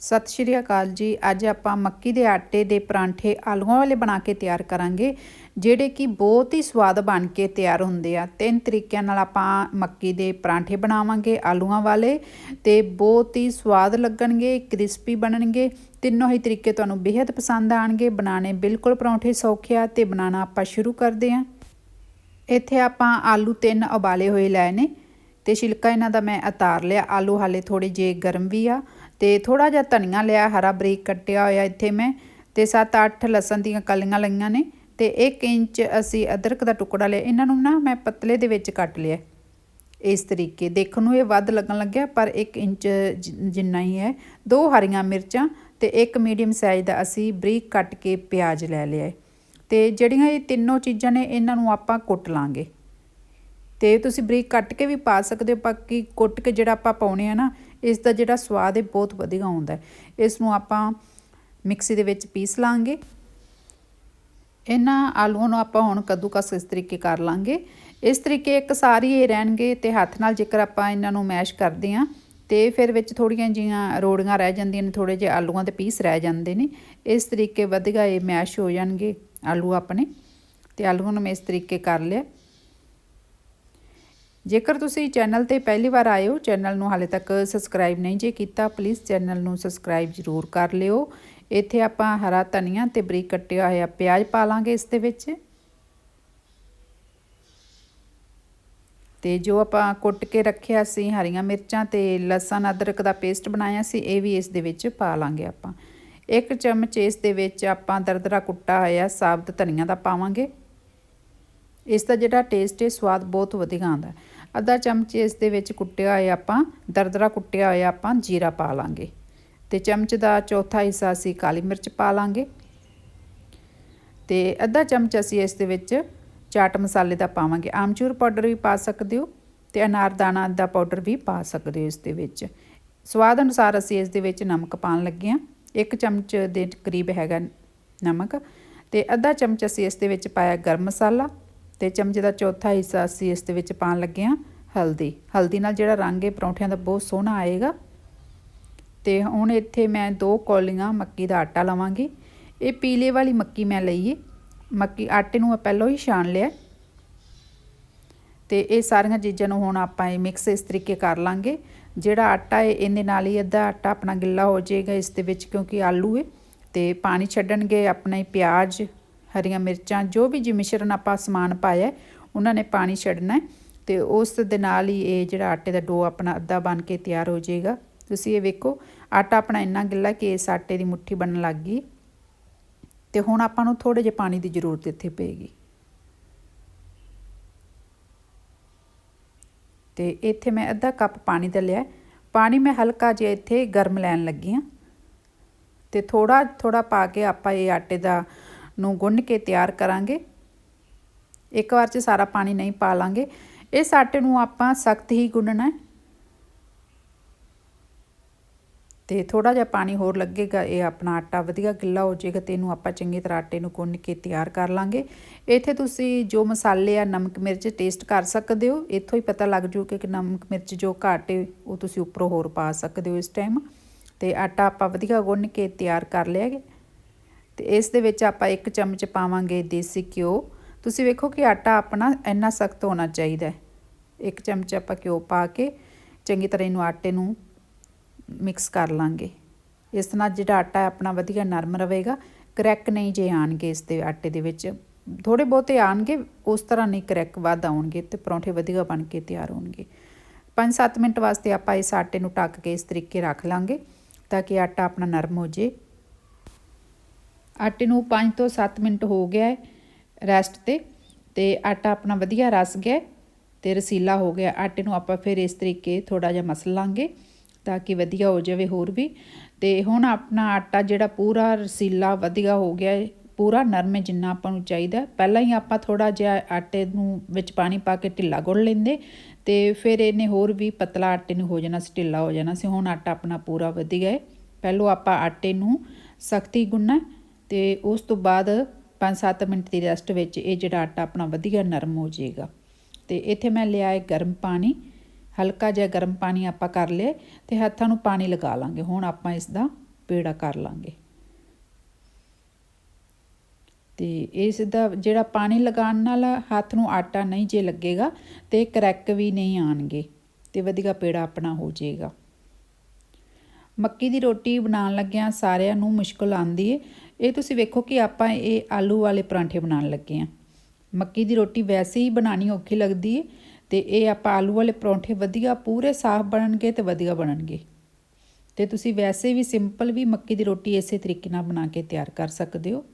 ਸਤਿ ਸ਼੍ਰੀ ਅਕਾਲ ਜੀ। ਅੱਜ ਆਪਾਂ ਮੱਕੀ ਦੇ ਆਟੇ ਦੇ ਪਰਾਂਠੇ ਆਲੂਆਂ ਵਾਲੇ ਬਣਾ ਕੇ ਤਿਆਰ ਕਰਾਂਗੇ, ਜਿਹੜੇ ਕਿ ਬਹੁਤ ਹੀ ਸਵਾਦ ਬਣ ਕੇ ਤਿਆਰ ਹੁੰਦੇ ਆ। ਤਿੰਨ ਤਰੀਕਿਆਂ ਨਾਲ ਆਪਾਂ ਮੱਕੀ ਦੇ ਪਰਾਂਠੇ ਬਣਾਵਾਂਗੇ ਆਲੂਆਂ ਵਾਲੇ ਤੇ ਬਹੁਤ ਹੀ ਸਵਾਦ ਲੱਗਣਗੇ, ਕ੍ਰਿਸਪੀ ਬਣਨਗੇ। ਤਿੰਨੋਂ ਹੀ ਤਰੀਕੇ ਤੁਹਾਨੂੰ ਬੇहद ਪਸੰਦ ਆਣਗੇ। ਬਣਾਣੇ ਬਿਲਕੁਲ ਪਰੌਂਠੇ ਸੌਖੇ ਆ ਤੇ ਬਣਾਉਣਾ ਆਪਾਂ ਸ਼ੁਰੂ ਕਰਦੇ ਹਾਂ ਇੱਥੇ ਆਪਾਂ ਆਲੂ ਤਿੰਨ ਉਬਾਲੇ ਹੋਏ ਲਏ ਨੇ ਤੇ ਛਿਲਕਾ ਇਹਨਾਂ ਦਾ ਮੈਂ ਉਤਾਰ ਲਿਆ। ਆਲੂ ਹਾਲੇ ਥੋੜੇ ਜੇ ਗਰਮ ਵੀ ਆ। ਤੇ ਥੋੜਾ ਜਿਹਾ ਧਨੀਆ ਲਿਆ, ਹਰਾ ਬਰੀਕ ਕੱਟਿਆ ਹੋਇਆ ਇੱਥੇ ਮੈਂ ਤੇ 7-8 ਲਸਣ ਦੀਆਂ ਕਲੀਆਂ ਲਈਆਂ ਨੇ ਤੇ 1 ਇੰਚ ਅਸੀਂ ਅਦਰਕ ਦਾ ਟੁਕੜਾ ਲਿਆ, ਇਹਨਾਂ ਨੂੰ ਨਾ ਮੈਂ ਪਤਲੇ ਦੇ ਵਿੱਚ ਕੱਟ ਲਿਆ। ਇਸ ਤਰੀਕੇ ਦੇਖਣ ਨੂੰ ਇਹ ਵੱਧ ਲੱਗਣ ਲੱਗਿਆ, ਪਰ 1 ਇੰਚ ਜਿੰਨਾ ਹੀ ਹੈ। ਦੋ ਹਰੀਆਂ ਮਿਰਚਾਂ ਤੇ ਇੱਕ ਮੀਡੀਅਮ ਸਾਈਜ਼ ਦਾ ਅਸੀਂ ਬਰੀਕ ਕੱਟ ਕੇ ਪਿਆਜ਼ ਲੈ ਲਿਆ ਹੈ। ਤੇ ਜਿਹੜੀਆਂ ਇਹ ਤਿੰਨੋਂ ਚੀਜ਼ਾਂ ਨੇ, ਇਹਨਾਂ ਨੂੰ ਆਪਾਂ ਕੁੱਟ ਲਾਂਗੇ। ਤੇ ਤੁਸੀਂ ਬਰੀਕ ਕੱਟ ਕੇ ਵੀ ਪਾ ਸਕਦੇ ਹੋ, ਬਾਕੀ ਕੁੱਟ ਕੇ ਜਿਹੜਾ ਆਪਾਂ ਪਾਉਣੇ ਆ ਨਾ ਇਸ ਦਾ ਜਿਹੜਾ ਸਵਾਦ ਹੈ, ਬਹੁਤ ਵਧੀਆ ਆਉਂਦਾ ਹੈ। ਇਸ ਨੂੰ ਆਪਾਂ ਮਿਕਸੀ ਦੇ ਵਿੱਚ ਪੀਸ ਲਾਂਗੇ। ਇਹਨਾਂ ਆਲੂਆਂ ਨੂੰ ਆਪਾਂ ਹੁਣ ਕੱਦੂਕਸ ਇਸ ਤਰੀਕੇ ਕਰ ਲਾਂਗੇ। ਇਸ ਤਰੀਕੇ ਇੱਕ ਸਾਰੀ ਇਹ ਰਹਿਣਗੇ ਤੇ ਹੱਥ ਨਾਲ ਜੇਕਰ ਆਪਾਂ ਇਹਨਾਂ ਨੂੰ ਮੈਸ਼ ਕਰਦੇ ਆ ਤੇ ਫਿਰ ਵਿੱਚ ਥੋੜੀਆਂ ਜੀਆਂ ਰੋੜੀਆਂ ਰਹਿ ਜਾਂਦੀਆਂ ਨੇ ਥੋੜੇ ਜਿਹੇ ਆਲੂਆਂ ਦੇ ਪੀਸ ਰਹਿ ਜਾਂਦੇ ਨੇ। ਇਸ ਤਰੀਕੇ ਵਧੀਆ ਇਹ ਮੈਸ਼ ਹੋ ਜਾਣਗੇ ਆਲੂ ਆਪਣੇ। ਤੇ ਆਲੂਆਂ ਨੂੰ ਮੈਂ ਇਸ ਤਰੀਕੇ ਕਰ ਲਿਆ। ਜੇਕਰ ਤੁਸੀਂ ਚੈਨਲ ਤੇ ਪਹਿਲੀ ਵਾਰ ਆਏ ਹੋ, ਚੈਨਲ ਨੂੰ ਹਾਲੇ ਤੱਕ ਸਬਸਕ੍ਰਾਈਬ ਨਹੀਂ ਜੇ ਕੀਤਾ ਪਲੀਜ਼ ਚੈਨਲ ਨੂੰ ਸਬਸਕ੍ਰਾਈਬ ਜ਼ਰੂਰ ਕਰ ਲਿਓ। ਇੱਥੇ ਆਪਾਂ ਹਰਾ ਧਨੀਆ ਤੇ ਬਰੀਕ ਕੱਟਿਆ ਹੋਇਆ ਪਿਆਜ਼ ਪਾ ਲਾਂਗੇ ਇਸ ਦੇ ਵਿੱਚ। ਤੇ ਜੋ ਆਪਾਂ ਕੁੱਟ ਕੇ ਰੱਖਿਆ ਸੀ ਹਰੀਆਂ ਮਿਰਚਾਂ ਤੇ ਲਸਣ, ਅਦਰਕ ਦਾ ਪੇਸਟ ਬਣਾਇਆ ਸੀ, ਇਹ ਵੀ ਇਸ ਦੇ ਵਿੱਚ ਪਾ ਲਾਂਗੇ ਆਪਾਂ। ਇੱਕ ਚਮਚ ਇਸ ਦੇ ਵਿੱਚ ਆਪਾਂ ਦਰਦਰਾ ਕੁੱਟਾ ਹੋਇਆ ਸਾਬਤ ਧਨੀਆ ਦਾ ਪਾਵਾਂਗੇ। ਇਸ ਦਾ ਜਿਹੜਾ ਟੇਸਟ ਹੈ, ਸਵਾਦ ਬਹੁਤ ਵਧੀਆ ਆਉਂਦਾ ਅੱਧਾ ਚਮਚ ਇਸ ਦੇ ਵਿੱਚ ਕੁੱਟਿਆ ਹੋਇਆ ਆਪਾਂ, ਦਰਦਰਾ ਕੁੱਟਿਆ ਹੋਇਆ ਆਪਾਂ ਜੀਰਾ ਪਾ ਲਾਂਗੇ। ਤੇ ਚਮਚ ਦਾ ਚੌਥਾ ਹਿੱਸਾ ਅਸੀਂ ਕਾਲੀ ਮਿਰਚ ਪਾ ਲਾਂਗੇ। ਤੇ ਅੱਧਾ ਚਮਚ ਅਸੀਂ ਇਸ ਦੇ ਵਿੱਚ ਚਾਟ ਮਸਾਲੇ ਦਾ ਪਾਵਾਂਗੇ। ਆਮਚੂਰ ਪਾਊਡਰ ਵੀ ਪਾ ਸਕਦੇ ਹੋ ਤੇ ਅਨਾਰਦਾਨਾ ਦਾ ਪਾਊਡਰ ਵੀ ਪਾ ਸਕਦੇ ਹੋ ਇਸ ਦੇ ਵਿੱਚ। ਸਵਾਦ ਅਨੁਸਾਰ ਅਸੀਂ ਇਸ ਦੇ ਵਿੱਚ ਨਮਕ ਪਾਣ ਲੱਗੇ ਹਾਂ। ਇੱਕ ਚਮਚ ਦੇ ਕਰੀਬ ਹੈਗਾ ਨਮਕ। ਤੇ ਅੱਧਾ ਚਮਚ ਅਸੀਂ ਇਸ ਦੇ ਵਿੱਚ ਪਾਇਆ ਗਰਮ ਮਸਾਲਾ। ਤੇ ਚਮਚ ਦਾ ਚੌਥਾ ਹਿੱਸਾ ਅਸੀਂ ਇਸ ਦੇ ਵਿੱਚ ਪਾਣ ਲੱਗੇ ਹਾਂ। ਹਲਦੀ। ਹਲਦੀ ਨਾਲ ਜਿਹੜਾ ਰੰਗ ਹੈ, ਪਰੌਂਠਿਆਂ ਦਾ ਬਹੁਤ ਸੋਹਣਾ ਆਏਗਾ। ਤੇ ਹੁਣ ਇੱਥੇ ਮੈਂ ਦੋ ਕੌਲੀਆਂ ਮੱਕੀ ਦਾ ਆਟਾ ਲਵਾਂਗੀ। ਇਹ ਪੀਲੇ ਵਾਲੀ ਮੱਕੀ ਮੈਂ ਲਈ ਹੈ ਮੱਕੀ, ਆਟੇ ਨੂੰ ਮੈਂ ਪਹਿਲਾਂ ਹੀ ਛਾਣ ਲਿਆ। ਤੇ ਇਹ ਸਾਰੀਆਂ ਚੀਜ਼ਾਂ ਨੂੰ ਹੁਣ ਆਪਾਂ ਇਹ ਮਿਕਸ ਇਸ ਤਰੀਕੇ ਕਰ ਲਾਂਗੇ। ਜਿਹੜਾ ਆਟਾ ਹੈ ਇਹਦੇ ਨਾਲ ਹੀ ਅੱਧਾ ਆਟਾ ਆਪਣਾ ਗਿੱਲਾ ਹੋ ਜਾਏਗਾ ਇਸ ਦੇ ਵਿੱਚ, ਕਿਉਂਕਿ ਆਲੂ ਹੈ ਤੇ ਪਾਣੀ ਛੱਡਣਗੇ ਆਪਣਾ ਹੀ ਪਿਆਜ਼, ਹਰੀਆਂ ਮਿਰਚਾਂ, ਜੋ ਵੀ ਜੀ ਮਿਸ਼ਰਣ ਆਪਾਂ ਸਮਾਨ ਪਾਇਆ, ਉਹਨਾਂ ਨੇ ਪਾਣੀ ਛੱਡਣਾ ਹੈ ਤੇ ਉਸ ਦੇ ਨਾਲ ਹੀ ਇਹ ਜਿਹੜਾ ਆਟੇ ਦਾ ਡੋ ਆਪਣਾ ਅੱਧਾ ਬਣ ਕੇ ਤਿਆਰ ਹੋ ਜਾਏਗਾ। ਤੁਸੀਂ ਇਹ ਵੇਖੋ, ਆਟਾ ਆਪਣਾ ਇੰਨਾ ਗਿੱਲਾ ਕਿ ਇਸ ਆਟੇ ਦੀ ਮੁੱਠੀ ਬਣਨ ਲੱਗ ਗਈ। ਤੇ ਹੁਣ ਆਪਾਂ ਨੂੰ ਥੋੜੇ ਜਿਹੇ ਪਾਣੀ ਦੀ ਜ਼ਰੂਰਤ ਇੱਥੇ ਪਏਗੀ। ਤੇ ਇੱਥੇ ਮੈਂ ਅੱਧਾ ਕੱਪ ਪਾਣੀ ਦਾ ਲਿਆ ਪਾਣੀ ਮੈਂ ਹਲਕਾ ਜਿਹਾ ਇੱਥੇ ਗਰਮ ਲੈਣ ਲੱਗੀ ਆ ਤੇ ਥੋੜਾ ਥੋੜਾ ਪਾ ਕੇ ਆਪਾਂ ਇਹ ਆਟੇ ਦਾ ਨੂੰ ਗੁੰਨ ਕੇ ਤਿਆਰ ਕਰਾਂਗੇ। ਇੱਕ ਵਾਰ 'ਚ ਸਾਰਾ ਪਾਣੀ ਨਹੀਂ ਪਾ ਲਾਂਗੇ। ਇਸ ਆਟੇ ਨੂੰ ਆਪਾਂ ਸਖਤ ਹੀ ਗੁੰਨਣਾ ਹੈ। ਤੇ ਥੋੜਾ ਜਿਹਾ ਪਾਣੀ ਹੋਰ ਲੱਗੇਗਾ, ਇਹ ਆਪਣਾ ਆਟਾ ਵਧੀਆ ਗਿੱਲਾ ਹੋ ਜਾਏਗਾ ਤੇ ਇਹਨੂੰ ਆਪਾਂ ਚੰਗੀ ਤਰ੍ਹਾਂ ਆਟੇ ਨੂੰ ਗੁੰਨ ਕੇ ਤਿਆਰ ਕਰ ਲਾਂਗੇ। ਇੱਥੇ ਤੁਸੀਂ ਜੋ ਮਸਾਲੇ ਆ ਨਮਕ ਮਿਰਚ ਟੇਸਟ ਕਰ ਸਕਦੇ ਹੋ। ਇੱਥੋਂ ਹੀ ਪਤਾ ਲੱਗ ਜੂ ਕਿ ਨਮਕ ਮਿਰਚ ਜੋ ਘੱਟ ਹੈ, ਉਹ ਤੁਸੀਂ ਉੱਪਰੋਂ ਹੋਰ ਪਾ ਸਕਦੇ ਹੋ ਇਸ ਟਾਈਮ ਤੇ ਆਟਾ ਆਪਾਂ ਵਧੀਆ ਗੁੰਨ ਕੇ ਤਿਆਰ ਕਰ ਲਿਆ ਹੈ। ਤੇ ਇਸ ਦੇ ਵਿੱਚ ਆਪਾਂ ਇੱਕ ਚਮਚ ਪਾਵਾਂਗੇ ਦੇਸੀ ਘਿਓ। ਤੁਸੀਂ ਵੇਖੋ ਕਿ ਆਟਾ ਆਪਣਾ ਇੰਨਾ ਸਖਤ ਹੋਣਾ ਚਾਹੀਦਾ ਹੈ। ਇੱਕ ਚਮਚ ਆਪਾਂ ਘਿਓ ਪਾ ਕੇ ਚੰਗੀ ਤਰ੍ਹਾਂ ਇਹਨੂੰ ਆਟੇ ਨੂੰ ਮਿਕਸ ਕਰ ਲਾਂਗੇ। ਇਸ ਨਾਲ ਜਿਹੜਾ ਆਟਾ ਆਪਣਾ ਵਧੀਆ ਨਰਮ ਰਹੇਗਾ। ਕਰੈਕ ਨਹੀਂ ਜੇ ਆਣਗੇ ਇਸ ਦੇ ਆਟੇ ਦੇ ਵਿੱਚ। ਥੋੜੇ ਬਹੁਤੇ ਆਣਗੇ, ਉਸ ਤਰ੍ਹਾਂ ਨਹੀਂ ਕਰੈਕ ਵੱਧ ਆਉਣਗੇ ਤੇ ਪਰੌਂਠੇ ਵਧੀਆ ਬਣ ਕੇ ਤਿਆਰ ਹੋਣਗੇ। 5-7 ਮਿੰਟ ਵਾਸਤੇ ਆਪਾਂ ਇਸ ਆਟੇ ਨੂੰ ਟੱਕ ਕੇ ਇਸ ਤਰੀਕੇ ਰੱਖ ਲਾਂਗੇ ਤਾਂ ਕਿ ਆਟਾ ਆਪਣਾ ਨਰਮ ਹੋ ਜੇ। ਆਟੇ ਨੂੰ 5 ਤੋਂ 7 ਮਿੰਟ ਹੋ ਗਿਆ ਹੈ। ਰੈਸਟ ਤੇ ਤੇ ਆਟਾ ਆਪਣਾ ਵਧੀਆ ਰਸ ਗਿਆ ਤੇ ਰਸੀਲਾ ਹੋ ਗਿਆ। ਆਟੇ ਨੂੰ ਆਪਾਂ ਫਿਰ ਇਸ ਤਰੀਕੇ ਥੋੜਾ ਜਿਹਾ ਮਸਲ ਲਾਂਗੇ ਤਾਂ ਕਿ ਵਧੀਆ ਹੋ ਜਾਵੇ ਹੋਰ ਵੀ। ਤੇ ਹੁਣ ਆਪਣਾ ਆਟਾ ਜਿਹੜਾ ਪੂਰਾ ਰਸੀਲਾ ਵਧੀਆ ਹੋ ਗਿਆ ਹੈ, ਪੂਰਾ ਨਰਮ ਹੈ ਜਿੰਨਾ ਆਪਾਂ ਨੂੰ ਚਾਹੀਦਾ ਪਹਿਲਾਂ ਹੀ ਆਪਾਂ ਥੋੜਾ ਜਿਹਾ ਆਟੇ ਨੂੰ ਵਿੱਚ ਪਾਣੀ ਪਾ ਕੇ ਢਿੱਲਾ ਗੁੰਨ ਲੈਂਦੇ ਤੇ ਫਿਰ ਇਹਨੇ ਹੋਰ ਵੀ ਪਤਲਾ ਆਟੇ ਨੂੰ ਹੋ ਜਾਣਾ ਸੀ, ਢਿੱਲਾ ਹੋ ਜਾਣਾ ਸੀ। ਹੁਣ ਆਟਾ ਆਪਣਾ ਪੂਰਾ ਵਧੀਆ ਹੈ। ਪਹਿਲੋਂ ਆਪਾਂ ਆਟੇ ਨੂੰ ਸਖਤੀ ਗੁੰਨਣਾ ਤੇ ਉਸ ਤੋਂ ਬਾਅਦ 5-7 ਮਿੰਟ ਦੀ ਰੈਸਟ ਵਿੱਚ ਇਹ ਜਿਹੜਾ ਆਟਾ ਆਪਣਾ ਵਧੀਆ ਨਰਮ ਹੋ ਜਾਏਗਾ। ਤੇ ਇੱਥੇ ਮੈਂ ਲਿਆ ਹੈ ਗਰਮ ਪਾਣੀ, ਹਲਕਾ ਜਿਹਾ ਗਰਮ ਪਾਣੀ ਆਪਾਂ ਕਰ ਲਏ ਤੇ ਹੱਥਾਂ ਨੂੰ ਪਾਣੀ ਲਗਾ ਲਾਂਗੇ। ਹੁਣ ਆਪਾਂ ਇਸ ਦਾ ਪੇੜਾ ਕਰ ਲਾਂਗੇ। ਤੇ ਇਸ ਦਾ ਜਿਹੜਾ ਪਾਣੀ ਲਗਾਉਣ ਨਾਲ ਹੱਥ ਨੂੰ ਆਟਾ ਨਹੀਂ ਜੇ ਲੱਗੇਗਾ ਤੇ ਕਰੈਕ ਵੀ ਨਹੀਂ ਆਣਗੇ ਤੇ ਵਧੀਆ ਪੇੜਾ ਆਪਣਾ ਹੋ ਜਾਏਗਾ। ਮੱਕੀ ਦੀ ਰੋਟੀ ਬਣਾਉਣ ਲੱਗਿਆਂ ਸਾਰਿਆਂ ਨੂੰ ਮੁਸ਼ਕਲ ਆਂਦੀ ਏ। ਇਹ ਤੁਸੀਂ ਵੇਖੋ ਕਿ ਆਪਾਂ ਇਹ ਆਲੂ ਵਾਲੇ ਪਰਾਂਠੇ ਬਣਾਉਣ ਲੱਗੇ ਆ ਮੱਕੀ ਦੀ ਰੋਟੀ ਵੈਸੇ ਹੀ ਬਣਾਣੀ ਔਖੀ ਲੱਗਦੀ ਹੈ ਤੇ ਇਹ ਆਪਾਂ ਆਲੂ ਵਾਲੇ ਪਰੌਂਠੇ ਵਧੀਆ ਪੂਰੇ ਸਾਫ਼ ਬਣਨਗੇ ਤੇ ਵਧੀਆ ਬਣਨਗੇ। ਤੇ ਤੁਸੀਂ ਵੈਸੇ ਵੀ ਸਿੰਪਲ ਵੀ ਮੱਕੀ ਦੀ ਰੋਟੀ ਇਸੇ ਤਰੀਕੇ ਨਾਲ ਬਣਾ ਕੇ ਤਿਆਰ ਕਰ ਸਕਦੇ ਹੋ।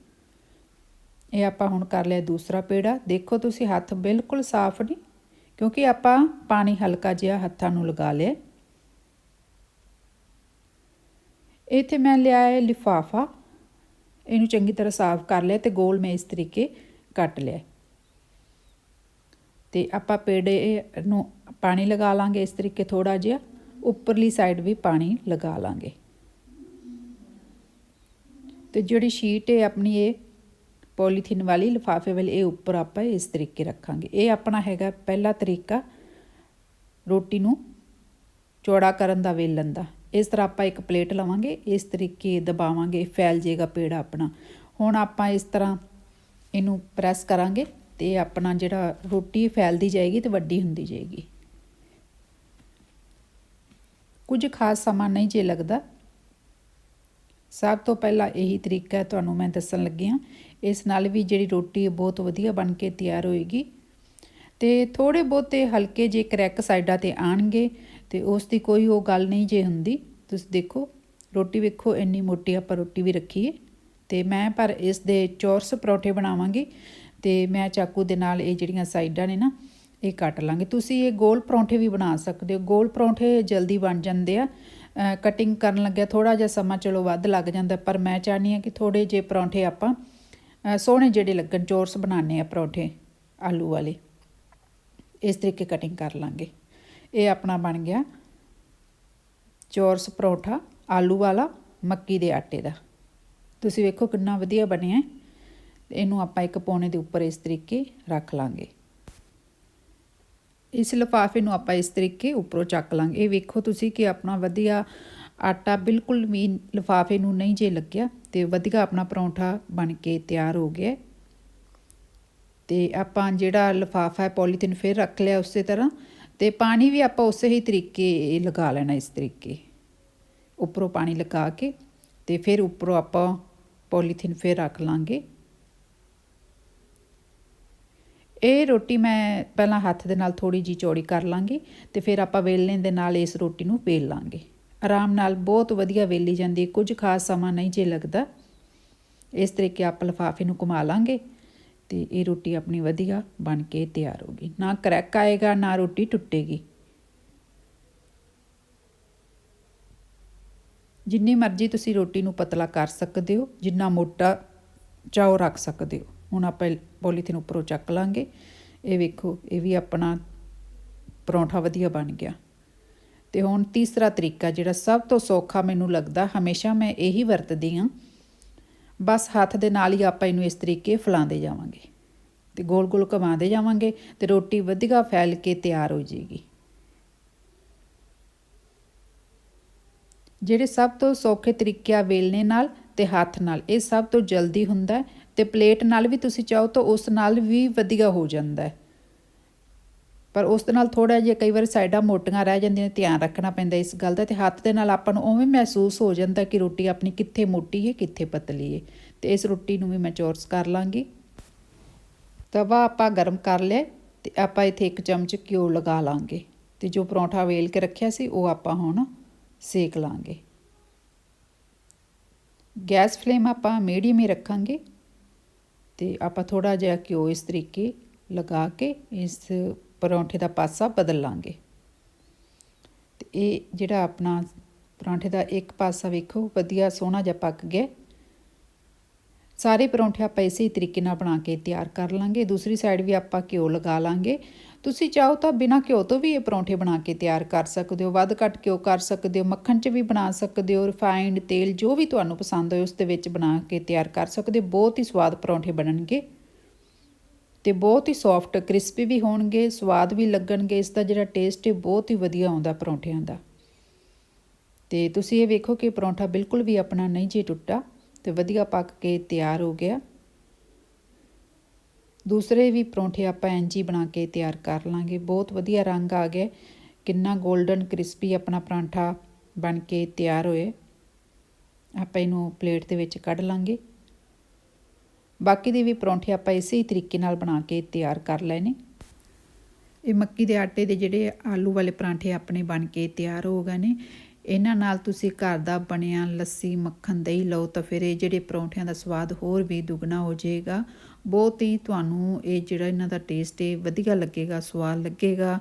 ਇਹ ਆਪਾਂ ਹੁਣ ਕਰ ਲਿਆ ਦੂਸਰਾ ਪੇੜਾ। ਦੇਖੋ ਤੁਸੀਂ ਹੱਥ ਬਿਲਕੁਲ ਸਾਫ਼ ਨਹੀਂ, ਕਿਉਂਕਿ ਆਪਾਂ ਪਾਣੀ ਹਲਕਾ ਜਿਹਾ ਹੱਥਾਂ ਨੂੰ ਲਗਾ ਲਿਆ। ਇੱਥੇ ਮੈਂ ਲਿਆ ਹੈ ਲਿਫਾਫਾ। ਇਹਨੂੰ ਚੰਗੀ ਤਰ੍ਹਾਂ ਸਾਫ਼ ਕਰ ਲਿਆ ਤੇ ਗੋਲ ਮੈਂ ਇਸ ਤਰੀਕੇ ਕੱਟ ਲਿਆ। ਤੇ ਆਪਾਂ ਪੇੜੇ ਨੂੰ ਪਾਣੀ ਲਗਾ ਲਾਂਗੇ ਇਸ ਤਰੀਕੇ ਥੋੜਾ ਜਿਹਾ, ਉੱਪਰਲੀ ਸਾਈਡ ਵੀ ਪਾਣੀ ਲਗਾ ਲਾਂਗੇ। ਤੇ ਜਿਹੜੀ ਸ਼ੀਟ ਹੈ ਆਪਣੀ ਇਹ ਪੋਲੀਥੀਨ ਵਾਲੀ ਲਿਫਾਫੇ ਵਾਲੀ, ਇਹ ਉੱਪਰ ਆਪਾਂ ਇਸ ਤਰੀਕੇ ਰੱਖਾਂਗੇ। ਇਹ ਆਪਣਾ ਹੈਗਾ ਪਹਿਲਾ ਤਰੀਕਾ ਰੋਟੀ ਨੂੰ ਚੌੜਾ ਕਰਨ ਦਾ, ਵੇਲਣ ਦਾ। ਇਸ ਤਰ੍ਹਾਂ ਆਪਾਂ ਇੱਕ ਪਲੇਟ ਲਵਾਂਗੇ, ਇਸ ਤਰੀਕੇ ਦਬਾਵਾਂਗੇ, ਫੈਲ ਜਾਏਗਾ ਪੇੜਾ ਆਪਣਾ। ਹੁਣ ਆਪਾਂ ਇਸ ਤਰ੍ਹਾਂ ਇਹਨੂੰ ਪ੍ਰੈਸ ਕਰਾਂਗੇ ਤੇ ਆਪਣਾ ਜਿਹੜਾ ਰੋਟੀ ਫੈਲਦੀ ਜਾਏਗੀ ਤੇ ਵੱਡੀ ਹੁੰਦੀ ਜਾਏਗੀ। ਕੁਝ ਖਾਸ ਸਮਾਂ ਨਹੀਂ ਜੇ ਲੱਗਦਾ। ਸਭ ਤੋਂ ਪਹਿਲਾਂ ਇਹੀ ਤਰੀਕਾ ਤੁਹਾਨੂੰ ਮੈਂ ਦੱਸਣ ਲੱਗੀ ਹਾਂ। ਇਸ ਨਾਲ ਵੀ ਜਿਹੜੀ ਰੋਟੀ ਬਹੁਤ ਵਧੀਆ ਬਣ ਕੇ ਤਿਆਰ ਹੋਏਗੀ। ਤੇ ਥੋੜੇ ਬਹੁਤੇ ਹਲਕੇ ਜੇ ਕਰੈਕ ਸਾਈਡਾਂ ਤੇ ਆਣਗੇ ਤੇ ਉਸ ਦੀ ਕੋਈ ਉਹ ਗੱਲ ਨਹੀਂ ਜੇ ਹੁੰਦੀ। ਤੁਸੀਂ ਦੇਖੋ, ਰੋਟੀ ਵੇਖੋ, ਇੰਨੀ ਮੋਟੀ ਆਪਾਂ ਰੋਟੀ ਵੀ ਰੱਖੀ ਹੈ ਤੇ ਮੈਂ ਪਰ ਇਸ ਦੇ ਚੌਰਸ ਪਰੌਠੇ ਬਣਾਵਾਂਗੀ ਤੇ ਮੈਂ ਚਾਕੂ ਦੇ ਨਾਲ ਇਹ ਜਿਹੜੀਆਂ ਸਾਈਡਾਂ ਨੇ ਨਾ, ਇਹ ਕੱਟ ਲਾਂਗੇ। ਤੁਸੀਂ ਇਹ ਗੋਲ ਪਰੌਂਠੇ ਵੀ ਬਣਾ ਸਕਦੇ ਹੋ। ਗੋਲ ਪਰੌਂਠੇ ਜਲਦੀ ਬਣ ਜਾਂਦੇ ਆ। ਕਟਿੰਗ ਕਰਨ ਲੱਗਿਆ ਥੋੜਾ ਜਿਹਾ ਸਮਾਂ ਚਲੋ ਵੱਧ ਲੱਗ ਜਾਂਦਾ, ਪਰ ਮੈਂ ਚਾਹਨੀ ਆ ਕਿ ਥੋੜੇ ਜੇ ਪਰੌਂਠੇ ਆਪਾਂ ਸੋਹਣੇ ਜਿਹੜੇ ਲੱਗਣ, ਚੌਰਸ ਬਣਾਣੇ ਆ ਪਰੌਂਠੇ, ਆਲੂ ਵਾਲੇ। ਇਸ ਤਰੀਕੇ ਕਟਿੰਗ ਕਰ ਲਾਂਗੇ। ਇਹ ਆਪਣਾ ਬਣ ਗਿਆ ਚੌਰਸ ਪਰੌਂਠਾ, ਆਲੂ ਵਾਲਾ, ਮੱਕੀ ਦੇ ਆਟੇ ਦਾ। ਤੁਸੀਂ ਵੇਖੋ ਕਿੰਨਾ ਵਧੀਆ ਬਣਿਆ। ਇਹਨੂੰ ਆਪਾਂ ਇੱਕ ਪੌਣੇ ਦੇ ਉੱਪਰ ਇਸ ਤਰੀਕੇ ਰੱਖ ਲਾਂਗੇ। ਇਸ ਲਫਾਫੇ ਨੂੰ ਆਪਾਂ ਇਸ ਤਰੀਕੇ ਉੱਪਰੋਂ ਚੱਕ ਲਾਂਗੇ। ਇਹ ਵੇਖੋ ਤੁਸੀਂ ਕਿ ਆਪਣਾ ਵਧੀਆ ਆਟਾ ਬਿਲਕੁਲ ਵੀ ਲਫਾਫੇ ਨੂੰ ਨਹੀਂ ਜੇ ਲੱਗਿਆ ਤੇ ਵਧੀਆ ਆਪਣਾ ਪਰੌਂਠਾ ਬਣ ਕੇ ਤਿਆਰ ਹੋ ਗਿਆ। ਤੇ ਆਪਾਂ ਜਿਹੜਾ ਲਫਾਫਾ ਹੈ, ਪੋਲੀਥੀਨ ਫਿਰ ਰੱਖ ਲਿਆ ਉਸੇ ਤਰ੍ਹਾਂ ਤੇ ਪਾਣੀ ਵੀ ਆਪਾਂ ਉਸੇ ਹੀ ਤਰੀਕੇ ਲਗਾ ਲੈਣਾ ਇਸ ਤਰੀਕੇ। ਉੱਪਰੋਂ ਪਾਣੀ ਲਗਾ ਕੇ ਤੇ ਫਿਰ ਉੱਪਰੋਂ ਆਪਾਂ ਪੋਲੀਥੀਨ ਫਿਰ ਰੱਖ ਲਾਂਗੇ। ਇਹ ਰੋਟੀ ਮੈਂ ਪਹਿਲਾਂ ਹੱਥ ਦੇ ਨਾਲ ਥੋੜੀ ਜੀ ਚੌੜੀ ਕਰ ਲਾਂਗੀ ਤੇ ਫਿਰ ਆਪਾਂ ਵੇਲਣੇ ਦੇ ਨਾਲ ਇਸ ਰੋਟੀ ਨੂੰ ਵੇਲ ਲਾਂਗੇ। ਆਰਾਮ ਨਾਲ ਬਹੁਤ ਵਧੀਆ ਵੇਲੀ ਜਾਂਦੀ ਕੁਝ ਖਾਸ ਸਮਾਂ ਨਹੀਂ ਜੇ ਲੱਗਦਾ। ਇਸ ਤਰੀਕੇ ਆਪਾਂ ਲਫਾਫੇ ਨੂੰ ਘੁਮਾ ਲਾਂਗੇ। ਤੇ ਇਹ ਰੋਟੀ ਆਪਣੀ ਵਧੀਆ ਬਣ ਕੇ ਤਿਆਰ ਹੋ ਗਈ। ਨਾ ਕਰੈਕ ਆਏਗਾ, ਨਾ ਰੋਟੀ ਟੁੱਟੇਗੀ। ਜਿੰਨੀ ਮਰਜ਼ੀ ਤੁਸੀਂ ਰੋਟੀ ਨੂੰ ਪਤਲਾ ਕਰ ਸਕਦੇ ਹੋ, ਜਿੰਨਾ ਮੋਟਾ ਚਾਹੋ ਰੱਖ ਸਕਦੇ ਹੋ। ਹੁਣ ਆਪਾਂ ਪੋਲੀਥੀਨ ਉੱਪਰੋਂ ਚੱਕ ਲਾਂਗੇ। ਇਹ ਵੇਖੋ, ਇਹ ਵੀ ਆਪਣਾ ਪਰੌਂਠਾ ਵਧੀਆ ਬਣ ਗਿਆ। ਤੇ ਹੁਣ ਤੀਸਰਾ ਤਰੀਕਾ ਜਿਹੜਾ ਸਭ ਤੋਂ ਸੌਖਾ ਮੈਨੂੰ ਲੱਗਦਾ, ਹਮੇਸ਼ਾ ਮੈਂ ਇਹੀ ਵਰਤਦੀ ਹਾਂ ਬਸ ਹੱਥ ਦੇ ਨਾਲ ਹੀ ਆਪਾਂ ਇਹਨੂੰ ਇਸ ਤਰੀਕੇ ਫਲਾਉਂਦੇ ਜਾਵਾਂਗੇ। ਤੇ ਗੋਲ ਗੋਲ ਘਮਾਉਂਦੇ ਜਾਵਾਂਗੇ ਤੇ ਰੋਟੀ ਵਧੀਆ ਫੈਲ ਕੇ ਤਿਆਰ ਹੋ ਜਾਏਗੀ ਜਿਹੜੇ ਸਭ ਤੋਂ ਸੌਖੇ ਤਰੀਕੇ ਆ ਵੇਲਣੇ ਨਾਲ ਤੇ ਹੱਥ ਨਾਲ, ਇਹ ਸਭ ਤੋਂ ਜਲਦੀ ਹੁੰਦਾ ਤੇ ਪਲੇਟ ਨਾਲ ਵੀ ਤੁਸੀਂ ਚਾਹੋ ਤਾਂ ਉਸ ਨਾਲ ਵੀ ਵਧੀਆ ਹੋ ਜਾਂਦਾ ਪਰ ਉਸ ਦੇ ਨਾਲ ਥੋੜਾ ਜਿਹਾ ਕਈ ਵਾਰ ਸਾਈਡਾਂ ਮੋਟੀਆਂ ਰਹਿ ਜਾਂਦੀਆਂ ਧਿਆਨ ਰੱਖਣਾ ਪੈਂਦਾ ਇਸ ਗੱਲ ਦਾ ਤੇ ਹੱਥ ਦੇ ਨਾਲ ਆਪਾਂ ਨੂੰ ਉਵੇਂ ਮਹਿਸੂਸ ਹੋ ਜਾਂਦਾ ਕਿ ਰੋਟੀ ਆਪਣੀ ਕਿੱਥੇ ਮੋਟੀ ਹੈ, ਕਿੱਥੇ ਪਤਲੀ ਹੈ। ਤੇ ਇਸ ਰੋਟੀ ਨੂੰ ਵੀ ਮੈਂ ਚੌਰਸ ਕਰ ਲਾਂਗੀ। ਤਵਾ ਆਪਾਂ ਗਰਮ ਕਰ ਲਿਆ ਤੇ ਆਪਾਂ ਇੱਥੇ ਇੱਕ ਚਮਚ ਘਿਓ ਲਗਾ ਲਾਂਗੇ ਤੇ ਜੋ ਪਰੌਂਠਾ ਵੇਲ ਕੇ ਰੱਖਿਆ ਸੀ, ਉਹ ਆਪਾਂ ਹੁਣ ਸੇਕ ਲਾਂਗੇ। ਗੈਸ ਫਲੇਮ ਆਪਾਂ ਮੀਡੀਅਮ ਹੀ ਰੱਖਾਂਗੇ ਤੇ ਆਪਾਂ ਥੋੜਾ ਜਿਹਾ ਘਿਓ ਇਸ ਤਰੀਕੇ ਲਗਾ ਕੇ ਇਸ ਪਰੌਂਠੇ ਦਾ ਪਾਸਾ ਬਦਲ ਲਾਂਗੇ ਤੇ ਇਹ ਜਿਹੜਾ ਆਪਣਾ ਪਰੌਂਠੇ ਦਾ ਇੱਕ ਪਾਸਾ ਵੇਖੋ, ਵਧੀਆ ਸੋਹਣਾ ਜਿਹਾ ਪੱਕ ਗਿਆ। ਸਾਰੇ ਪਰੌਂਠੇ ਆਪਾਂ ਇਸੇ ਤਰੀਕੇ ਨਾਲ ਬਣਾ ਕੇ ਤਿਆਰ ਕਰ ਲਾਂਗੇ। ਦੂਸਰੀ ਸਾਈਡ ਵੀ ਆਪਾਂ ਘਿਓ ਲਗਾ ਲਾਂਗੇ। ਤੁਸੀਂ ਚਾਹੋ ਤਾਂ ਬਿਨਾਂ ਘਿਓ ਤੋਂ ਵੀ ਇਹ ਪਰੌਂਠੇ ਬਣਾ ਕੇ ਤਿਆਰ ਕਰ ਸਕਦੇ ਹੋ। ਵੱਧ ਘੱਟ ਘਿਓ ਕਰ ਸਕਦੇ ਹੋ, ਮੱਖਣ 'ਚ ਵੀ ਬਣਾ ਸਕਦੇ ਹੋ ਰਿਫਾਈਨਡ ਤੇਲ ਜੋ ਵੀ ਤੁਹਾਨੂੰ ਪਸੰਦ ਹੋਏ ਉਸ ਦੇ ਵਿੱਚ ਬਣਾ ਕੇ ਤਿਆਰ ਕਰ ਸਕਦੇ ਹੋ। ਬਹੁਤ ਹੀ ਸਵਾਦ ਪਰੌਂਠੇ ਬਣਨਗੇ। ਤੇ ਬਹੁਤ ਹੀ ਸੌਫਟ ਕ੍ਰਿਸਪੀ ਵੀ ਹੋਣਗੇ, ਸਵਾਦ ਵੀ ਲੱਗਣਗੇ, ਇਸ ਦਾ ਜਿਹੜਾ ਟੇਸਟ ਹੈ, ਬਹੁਤ ਹੀ ਵਧੀਆ ਆਉਂਦਾ ਪਰੌਂਠਿਆਂ ਦਾ। ਤੇ ਤੁਸੀਂ ਇਹ ਵੇਖੋ ਕਿ ਪਰੌਂਠਾ ਬਿਲਕੁਲ ਵੀ ਆਪਣਾ ਨਹੀਂ ਜੇ ਟੁੱਟਾ ਤੇ ਵਧੀਆ ਪੱਕ ਕੇ ਤਿਆਰ ਹੋ ਗਿਆ। ਦੂਸਰੇ ਵੀ ਪਰੌਂਠੇ ਆਪਾਂ ਇੰਜੀ ਬਣਾ ਕੇ ਤਿਆਰ ਕਰ ਲਾਂਗੇ। ਬਹੁਤ ਵਧੀਆ ਰੰਗ ਆ ਗਿਆ। ਕਿੰਨਾ 골ਡਨ ਕ੍ਰਿਸਪੀ ਆਪਣਾ ਪਰਾਂਠਾ ਬਣ ਕੇ ਤਿਆਰ ਹੋਏ ਆਪਾਂ ਇਹਨੂੰ ਪਲੇਟ ਦੇ ਵਿੱਚ ਕੱਢ ਲਾਂਗੇ। ਬਾਕੀ ਦੇ ਵੀ ਪਰੌਂਠੇ ਆਪਾਂ ਇਸੇ ਹੀ ਤਰੀਕੇ ਨਾਲ ਬਣਾ ਕੇ ਤਿਆਰ ਕਰ ਲਏ ਨੇ। ਇਹ ਮੱਕੀ ਦੇ ਆਟੇ ਦੇ ਜਿਹੜੇ ਆਲੂ ਵਾਲੇ ਪਰਾਂਠੇ ਆਪਣੇ ਬਣ ਕੇ ਤਿਆਰ ਹੋ ਗਏ ਨੇ। ਇਹਨਾਂ ਨਾਲ ਤੁਸੀਂ ਘਰ ਦਾ ਬਣਿਆ ਲੱਸੀ, ਮੱਖਣ, ਦਹੀਂ ਲਓ ਤਾਂ ਫਿਰ ਇਹ ਜਿਹੜੇ ਪਰੌਂਠਿਆਂ ਦਾ ਸਵਾਦ ਹੋਰ ਵੀ ਦੁੱਗਣਾ ਹੋ ਜਾਏਗਾ। ਬਹੁਤ ਹੀ ਤੁਹਾਨੂੰ ਇਹ ਜਿਹੜਾ ਇਹਨਾਂ ਦਾ ਟੇਸਟ ਹੈ ਵਧੀਆ ਲੱਗੇਗਾ, ਸਵਾਦ ਲੱਗੇਗਾ।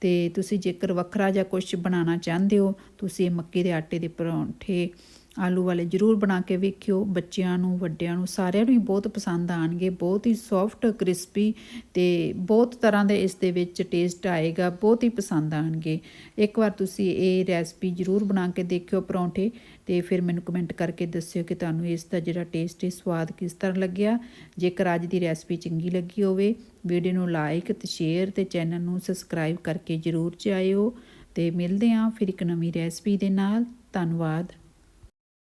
ਤੇ ਤੁਸੀਂ ਜੇਕਰ ਵੱਖਰਾ ਜਾਂ ਕੁਝ ਬਣਾਉਣਾ ਚਾਹੁੰਦੇ ਹੋ, ਤੁਸੀਂ ਇਹ ਮੱਕੀ ਦੇ ਆਟੇ ਦੇ ਪਰੌਂਠੇ ਆਲੂ ਵਾਲੇ ਜ਼ਰੂਰ ਬਣਾ ਕੇ ਵੇਖਿਓ, ਬੱਚਿਆਂ ਨੂੰ, ਵੱਡਿਆਂ ਨੂੰ, ਸਾਰਿਆਂ ਨੂੰ ਹੀ ਬਹੁਤ ਪਸੰਦ ਆਣਗੇ, ਬਹੁਤ ਹੀ ਸੌਫਟ ਕ੍ਰਿਸਪੀ ਤੇ ਬਹੁਤ ਤਰ੍ਹਾਂ ਦੇ ਇਸ ਦੇ ਵਿੱਚ ਟੇਸਟ ਆਏਗਾ, ਬਹੁਤ ਹੀ ਪਸੰਦ ਆਣਗੇ। ਇੱਕ ਵਾਰ ਤੁਸੀਂ ਇਹ ਰੈਸਪੀ ਜ਼ਰੂਰ ਬਣਾ ਕੇ ਦੇਖਿਓ ਪਰੌਂਠੇ ਤੇ ਫਿਰ ਮੈਨੂੰ ਕਮੈਂਟ ਕਰਕੇ ਦੱਸਿਓ ਕਿ ਤੁਹਾਨੂੰ ਇਸ ਦਾ ਜਿਹੜਾ ਟੇਸਟ ਹੈ ਸਵਾਦ ਕਿਸ ਤਰ੍ਹਾਂ ਲੱਗਿਆ। ਜੇਕਰ ਅੱਜ ਦੀ ਰੈਸਪੀ ਚੰਗੀ ਲੱਗੀ ਹੋਵੇ ਵੀਡੀਓ ਨੂੰ ਲਾਈਕ ਤੇ ਸ਼ੇਅਰ ਤੇ ਚੈਨਲ ਨੂੰ ਸਬਸਕ੍ਰਾਈਬ ਕਰਕੇ ਜ਼ਰੂਰ ਜਾਇਓ ਤੇ ਮਿਲਦੇ ਹਾਂ ਫਿਰ ਇੱਕ ਨਵੀਂ ਰੈਸਪੀ ਦੇ ਨਾਲ। ਧੰਨਵਾਦ।